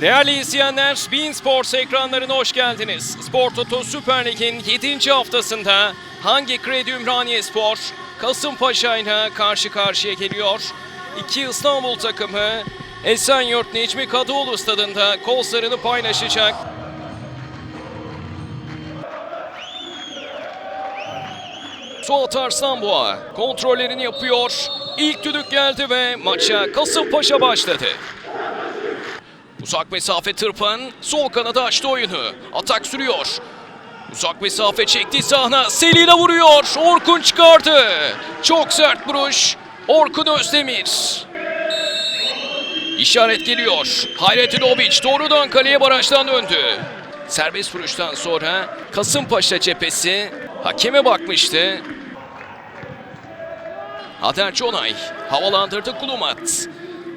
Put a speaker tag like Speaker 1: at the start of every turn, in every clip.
Speaker 1: Değerli izleyenler, Bein Sports ekranlarına hoş geldiniz. Spor Toto Süper Lig'in 7. haftasında hangi Kredi Ümraniye Spor Kasımpaşa ile karşı karşıya geliyor? İki İstanbul takımı Esenyurt Necmi Kadıoğlu stadında kollarını paylaşacak. Suat Arslanboğa kontrollerini yapıyor. İlk düdük geldi ve maça Kasımpaşa başladı. Uzak mesafe tırpan, sol kanada açtı oyunu. Atak sürüyor. Uzak mesafe çekti sahna. Selina vuruyor. Orkun çıkardı. Çok sert vuruş. Orkun Özdemir. İşaret geliyor. Hayrettin Obiç doğrudan kaleye barajdan döndü. Serbest vuruştan sonra Kasımpaşa cephesi hakeme bakmıştı. Hader Conay havalandırdı Kulumat.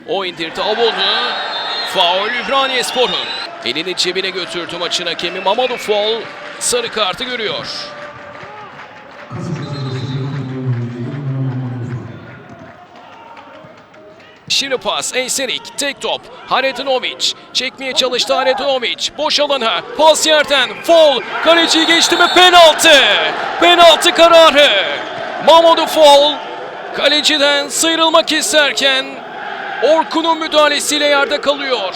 Speaker 1: O indirdi Avon'u. Faul Ümraniye Spor'un. Elini cebine götürdü maçın hakemi Mamadou Fall. Sarı kartı görüyor. Şimdi pas, Eyserik, tek top, Haretinovic, çekmeye çalıştı Haretinovic, boş alana, pas yerden, Fall, kaleciyi geçti mi penaltı, penaltı kararı, Mamadou Fall, kaleciden sıyrılmak isterken, Orkun'un müdahalesiyle yerde kalıyor.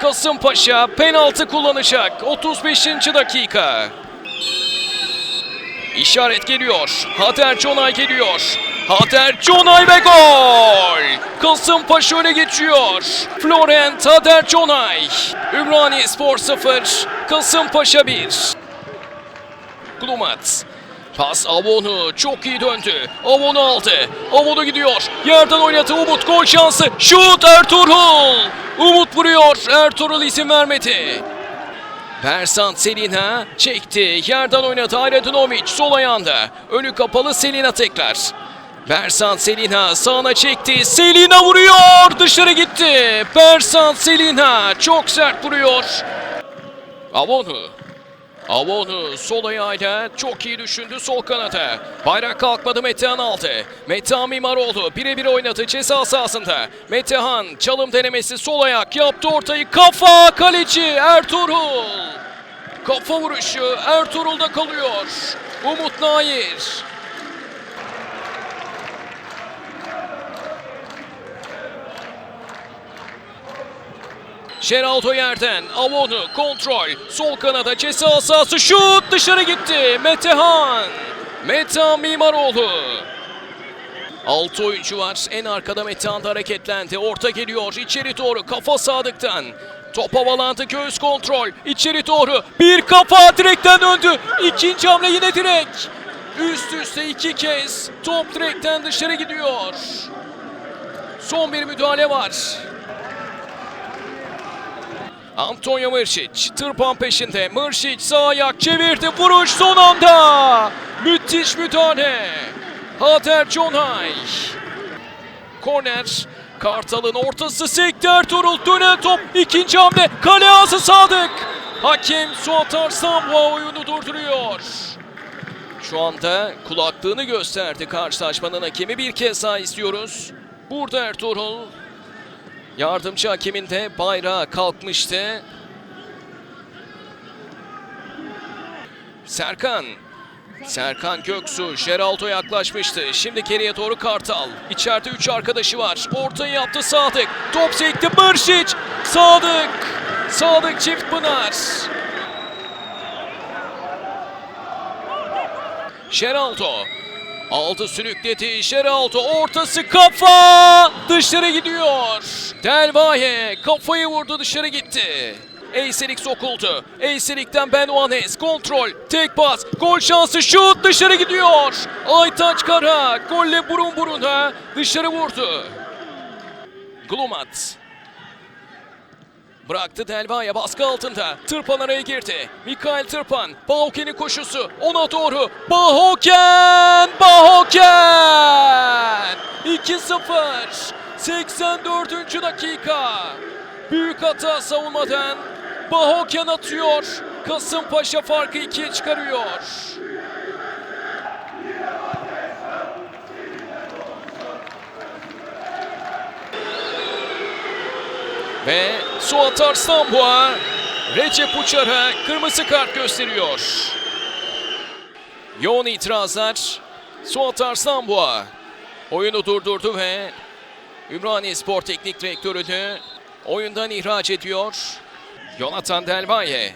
Speaker 1: Kasımpaşa penaltı kullanacak, 35. dakika. İşaret geliyor. Hater Conay geliyor. Hater Conay ve gol! Kasımpaşa öne geçiyor. Florent Hater Conay. Ümraniye Spor 0, Kasımpaşa 1. Glumat. Pas Avon'u çok iyi döndü. Avon'u aldı. Avon'u gidiyor. Yerden oynadı Umut gol şansı. Şut Ertuğrul. Umut vuruyor. Ertuğrul izin vermedi. Bersant Selina çekti. Yerden oynadı Hayredunovic sol ayağında. Önü kapalı Selina tekrar. Bersant Selina sağına çekti. Selina vuruyor. Dışarı gitti. Bersant Selina çok sert vuruyor. Avonu. Avonu sol ayağıyla çok iyi düşündü sol kanata. Bayrak kalkmadı Metehan aldı. Metehan Mimaroğlu birebir oynadı ceza sahasında. Metehan çalım denemesi sol ayak yaptı ortayı kafa kaleci Ertuğrul. Kafa vuruşu Ertuğrul'da kalıyor. Umut Nair. Geraldo yerden Avonu kontrol. Sol kanada ceza sahası şut dışarı gitti. Metehan Metehan Mimaroğlu. 6 oyuncu var. En arkada Metehan da hareketlendi. Orta geliyor. İçeri doğru kafa sadıktan. Top havalandı göğüs kontrol. İçeri doğru bir kafa direkten döndü. İkinci hamle yine direk üst üste iki kez top direkten dışarı gidiyor. Son bir müdahale var Antonio Mršić tırpan peşinde. Mršić sağ ayak çevirdi. Vuruş son anda. Müthiş müdahale. Hader Conay. Korner. Kartal'ın ortası sekti Ertuğrul. Dönen top. ikinci hamle. Kale ağzı Sadık. Hakem Suat Arslanboğa oyunu durduruyor. Şu anda kulaklığını gösterdi karşılaşmanın hakemi. Bir kez daha istiyoruz. Burada Ertuğrul. Yardımcı hakemin de bayrağı kalkmıştı. Serkan. Serkan Göksu, Geraldo yaklaşmıştı. Şimdi geriye doğru Kartal. İçeride 3 arkadaşı var. Ortayı yaptı Sadık. Top sekti Mırşiç. Sadık. Sadık çift pınar. Geraldo. Aldı sürükledi. Geraldo ortası kafa. Dışarı gidiyor. Delvaye kafayı vurdu dışarı gitti. Eyserik sokuldu. Eyserik'ten Ben Oanes kontrol. Tek pas. Gol şansı şut dışarı gidiyor. Aytaç Kara golle burun buruna dışarı vurdu. Glumat. Bıraktı Delvaya baskı altında. Tırpan araya girdi. Mikael Tırpan. Bahoken'in koşusu. Ona doğru. Bahoken! Bahoken! 2-0. 84. dakika. Büyük hata savunmadan. Bahoken atıyor. Kasımpaşa farkı ikiye çıkarıyor. Ve Suat Arslanboğa Recep Uçar'a kırmızı kart gösteriyor. Yoğun itirazlar. Suat Arslanboğa oyunu durdurdu ve Ümraniye Spor Teknik Direktörü'nü oyundan ihraç ediyor. Jonathan Delvaye.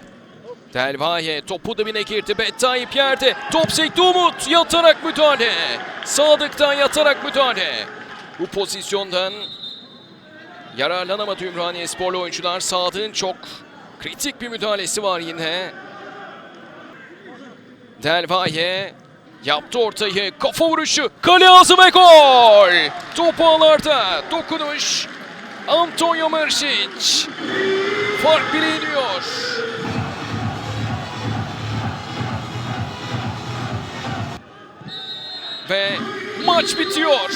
Speaker 1: Delvaye topu dibine girdi. Bettayip yerde. Top sekti Umut. Yatarak müdahale. Sadık'tan yatarak müdahale. Bu pozisyondan yararlanamadı Ümraniye Sporlu oyuncular. Sadık'ın çok kritik bir müdahalesi var yine. Delvaye yaptı ortayı. Kafa vuruşu. Kale ağzı ve gol. Top ağlarda. Dokunuş. Antonio Mršić. Fark bile iniyor. Ve maç bitiyor.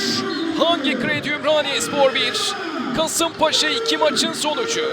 Speaker 1: Hangi Kredi Ümraniye Spor 1, Kasımpaşa 2 maçın sonucu.